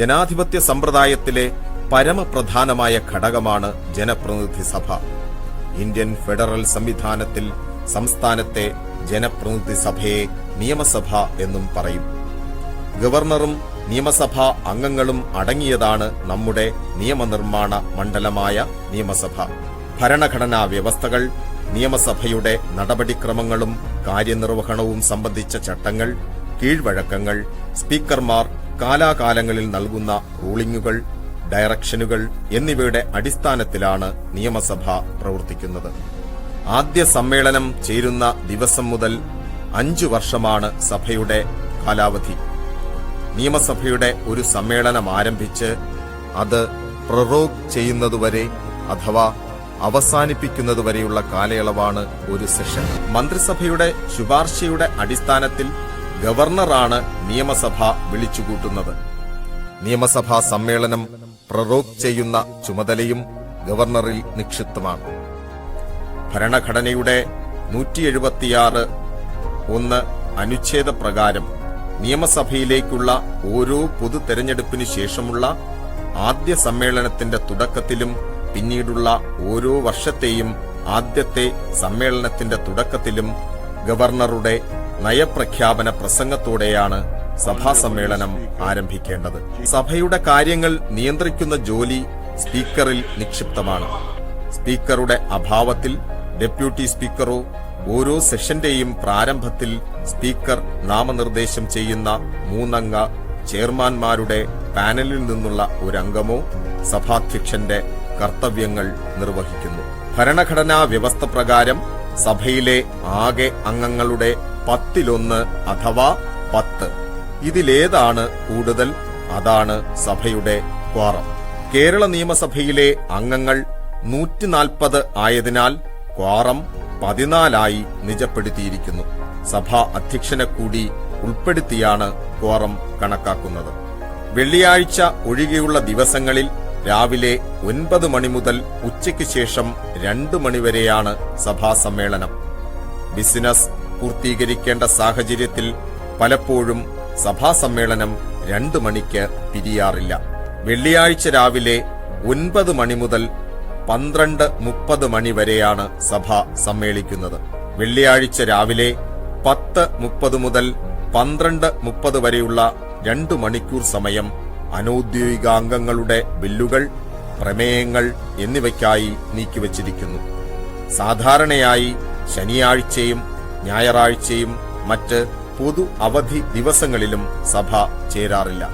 ജനാധിപത്യ സമ്പ്രദായത്തിലെ പരമപ്രധാനമായ ഘടകമാണ് ജനപ്രതിനിധി സഭ. ഇന്ത്യൻ ഫെഡറൽ സംവിധാനത്തിൽ സംസ്ഥാനത്തെ ജനപ്രതിനിധി സഭയെ നിയമസഭ എന്നും പറയും. ഗവർണറും നിയമസഭാ അംഗങ്ങളും അടങ്ങിയതാണ് നമ്മുടെ നിയമനിർമ്മാണ മണ്ഡലമായ നിയമസഭ. ഭരണഘടനാ വ്യവസ്ഥകൾ നിയമസഭയുടെ നടപടിക്രമങ്ങളും കാര്യനിർവഹണവും സംബന്ധിച്ച ചട്ടങ്ങൾ കീഴ്വഴക്കങ്ങൾ സ്പീക്കർമാർ കാലാകാലങ്ങളിൽ നൽകുന്ന റൂളിംഗുകൾ ഡയറക്ഷനുകൾ എന്നിവയുടെ അടിസ്ഥാനത്തിലാണ് നിയമസഭ പ്രവർത്തിക്കുന്നത്. ആദ്യ സമ്മേളനം ചേരുന്ന ദിവസം മുതൽ അഞ്ചു വർഷമാണ് സഭയുടെ കാലാവധി. നിയമസഭയുടെ ഒരു സമ്മേളനം ആരംഭിച്ച് അത് പ്രറോഗ് ചെയ്യുന്നതുവരെ അഥവാ അവസാനിപ്പിക്കുന്നതുവരെയുള്ള കാലയളവാണ് ഒരു സെഷൻ. മന്ത്രിസഭയുടെ ശുപാർശയുടെ അടിസ്ഥാനത്തിൽ ഗവർണറാണ് നിയമസഭ വിളിച്ചുകൂട്ടുന്നത്. നിയമസഭാ സമ്മേളനം പ്രറോക് ചെയ്യുന്ന ചുമതലയും ഗവർണറിൽ നിക്ഷിപ്തമാണ്. ഭരണഘടനയുടെ നൂറ്റി എഴുപത്തിയാറ് ഒന്ന് അനുച്ഛേദ പ്രകാരം നിയമസഭയിലേക്കുള്ള ഓരോ പൊതു തെരഞ്ഞെടുപ്പിനു ശേഷമുള്ള ആദ്യ സമ്മേളനത്തിന്റെ തുടക്കത്തിലും പിന്നീടുള്ള ഓരോ വർഷത്തെയും ആദ്യത്തെ സമ്മേളനത്തിന്റെ തുടക്കത്തിലും ഗവർണറുടെ നയപ്രഖ്യാപന പ്രസംഗത്തോടെയാണ് സഭാ സമ്മേളനം ആരംഭിക്കേണ്ടത്. സഭയുടെ കാര്യങ്ങൾ നിയന്ത്രിക്കുന്ന ജോലി സ്പീക്കറിൽ നിക്ഷിപ്തമാണ്. സ്പീക്കറുടെ അഭാവത്തിൽ ഡെപ്യൂട്ടി സ്പീക്കറോ ഓരോ സെഷന്റെയും പ്രാരംഭത്തിൽ സ്പീക്കർ നാമനിർദ്ദേശം ചെയ്യുന്ന മൂന്നംഗ ചെയർമാൻമാരുടെ പാനലിൽ നിന്നുള്ള ഒരംഗമോ സഭാധ്യക്ഷന്റെ കർത്തവ്യങ്ങൾ നിർവഹിക്കുന്നു. ഭരണഘടനാ വ്യവസ്ഥ പ്രകാരം സഭയിലെ ആകെ അംഗങ്ങളുടെ പത്തിലൊന്ന് അഥവാ പത്ത്. ഇതിലേതാണ് കൂടുതൽ അതാണ് സഭയുടെ ക്വാറം. കേരള നിയമസഭയിലെ അംഗങ്ങൾ നൂറ്റിനാൽപ്പത് ആയതിനാൽ ക്വാറം പതിനാലായി നിജപ്പെടുത്തിയിരിക്കുന്നു. സഭാ അധ്യക്ഷനെ കൂടി ഉൾപ്പെടുത്തിയാണ് ക്വാറം കണക്കാക്കുന്നത്. വെള്ളിയാഴ്ച ഒഴികെയുള്ള ദിവസങ്ങളിൽ രാവിലെ ഒൻപത് മണി മുതൽ ഉച്ചയ്ക്ക് ശേഷം രണ്ട് മണിവരെയാണ് സഭാ സമ്മേളനം ബിസിനസ് പൂർത്തീകരിക്കേണ്ട സാഹചര്യത്തിൽ പലപ്പോഴും സഭാ സമ്മേളനം രണ്ട് മണിക്ക് പിരിയാറില്ല. വെള്ളിയാഴ്ച രാവിലെ ഒൻപത് മണി മുതൽ പന്ത്രണ്ട് മുപ്പത് മണി വരെയാണ് സഭ സമ്മേളിക്കുന്നത്. വെള്ളിയാഴ്ച രാവിലെ പത്ത് മുപ്പത് മുതൽ പന്ത്രണ്ട് മുപ്പത് വരെയുള്ള രണ്ടു മണിക്കൂർ സമയം അനൌദ്യോഗികാംഗങ്ങളുടെ ബില്ലുകൾ പ്രമേയങ്ങൾ എന്നിവയ്ക്കായി നീക്കിവച്ചിരിക്കുന്നു. സാധാരണയായി ശനിയാഴ്ചയും ഞായറാഴ്ചയും മറ്റ് പൊതു അവധി ദിവസങ്ങളിലും സഭ ചേരാറില്ല.